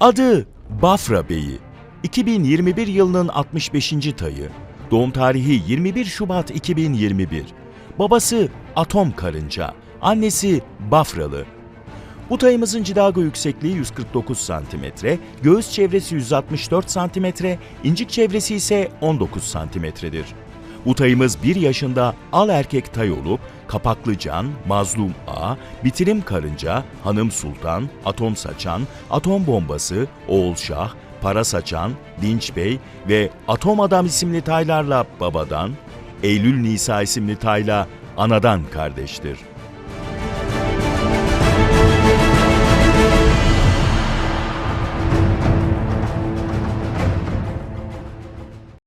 Adı Bafra Bey'i. 2021 yılının 65. tayı. Doğum tarihi 21 Şubat 2021. Babası Atom Karınca, annesi Bafralı. Bu tayımızın cidago yüksekliği 149 cm, göğüs çevresi 164 cm, incik çevresi ise 19 cm'dir. Bu tayımız 1 yaşında al erkek tay olup Kapaklı Can, Mazlum A, Bitirim Karınca, Hanım Sultan, Atom Saçan, Atom Bombası, Oğul Şah, Para Saçan, Dinç Bey ve Atom Adam isimli taylarla babadan, Eylül Nisa isimli tayla anadan kardeştir.